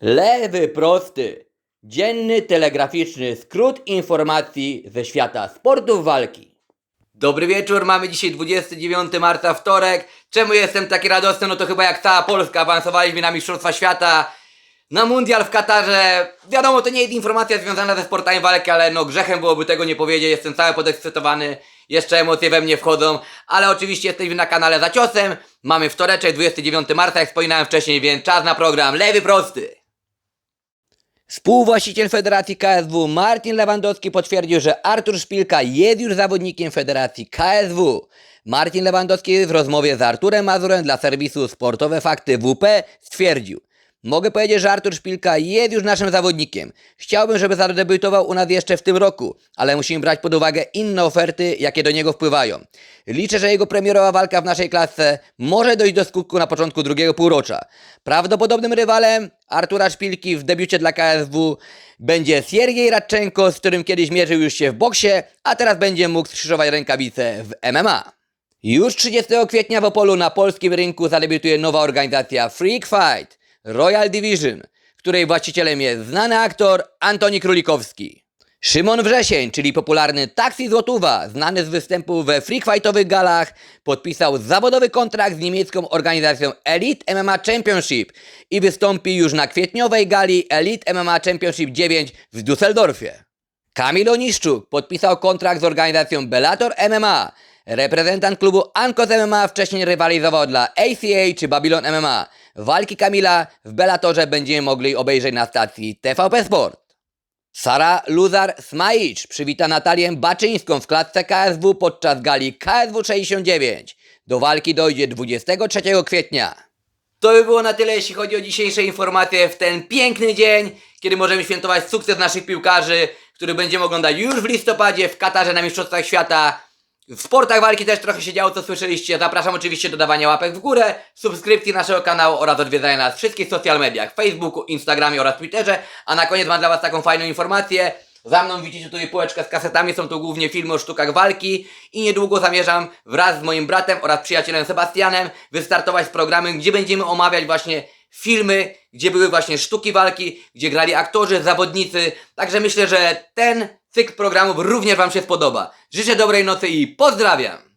Lewy prosty. Dzienny telegraficzny skrót informacji ze świata sportów walki. Dobry wieczór, mamy dzisiaj 29 marca, wtorek. Czemu jestem taki radosny? No to chyba jak cała Polska awansowaliśmy na Mistrzostwa Świata, na Mundial w Katarze. Wiadomo, to nie jest informacja związana ze sportami walki, ale no grzechem byłoby tego nie powiedzieć. Jestem cały podekscytowany, jeszcze emocje we mnie wchodzą, ale oczywiście jesteśmy na kanale za ciosem. Mamy wtoreczek, 29 marca, jak wspominałem wcześniej, więc czas na program Lewy Prosty. Współwłaściciel Federacji KSW Martin Lewandowski potwierdził, że Artur Szpilka jest już zawodnikiem Federacji KSW. Martin Lewandowski w rozmowie z Arturem Mazurem dla serwisu Sportowe Fakty WP stwierdził Mogę powiedzieć, że Artur Szpilka jest już naszym zawodnikiem. Chciałbym, żeby zadebiutował u nas jeszcze w tym roku, ale musimy brać pod uwagę inne oferty, jakie do niego wpływają. Liczę, że jego premierowa walka w naszej klasce może dojść do skutku na początku drugiego półrocza. Prawdopodobnym rywalem Artura Szpilki w debiucie dla KSW będzie Siergiej Radczenko, z którym kiedyś mierzył już się w boksie, a teraz będzie mógł skrzyżować rękawice w MMA. Już 30 kwietnia w Opolu na polskim rynku zadebiutuje nowa organizacja Freak Fight Royal Division, której właścicielem jest znany aktor Antoni Królikowski. Szymon Wrzesień, czyli popularny Taxi Złotówa, znany z występów we freak fightowych galach, podpisał zawodowy kontrakt z niemiecką organizacją Elite MMA Championship i wystąpi już na kwietniowej gali Elite MMA Championship 9 w Düsseldorfie. Kamil Oniszczuk podpisał kontrakt z organizacją Bellator MMA. Reprezentant klubu Ankos MMA wcześniej rywalizował dla ACA czy Babylon MMA. Walki Kamila w Bellatorze będziemy mogli obejrzeć na stacji TVP Sport. Sara Luzar-Smajicz przywita Natalię Baczyńską w klatce KSW podczas gali KSW 69. Do walki dojdzie 23 kwietnia. To by było na tyle, jeśli chodzi o dzisiejsze informacje w ten piękny dzień, kiedy możemy świętować sukces naszych piłkarzy, który będziemy oglądać już w listopadzie w Katarze na Mistrzostwach Świata. W sportach walki też trochę się działo, co słyszeliście. Zapraszam oczywiście do dawania łapek w górę, subskrypcji naszego kanału oraz odwiedzania nas wszystkich social mediach, Facebooku, Instagramie oraz Twitterze. A na koniec mam dla Was taką fajną informację. Za mną widzicie tutaj półeczkę z kasetami, są to głównie filmy o sztukach walki i niedługo zamierzam wraz z moim bratem oraz przyjacielem Sebastianem wystartować z programem, gdzie będziemy omawiać właśnie filmy, gdzie były właśnie sztuki walki, gdzie grali aktorzy, zawodnicy. Także myślę, że ten cykl programów również Wam się spodoba. Życzę dobrej nocy i pozdrawiam!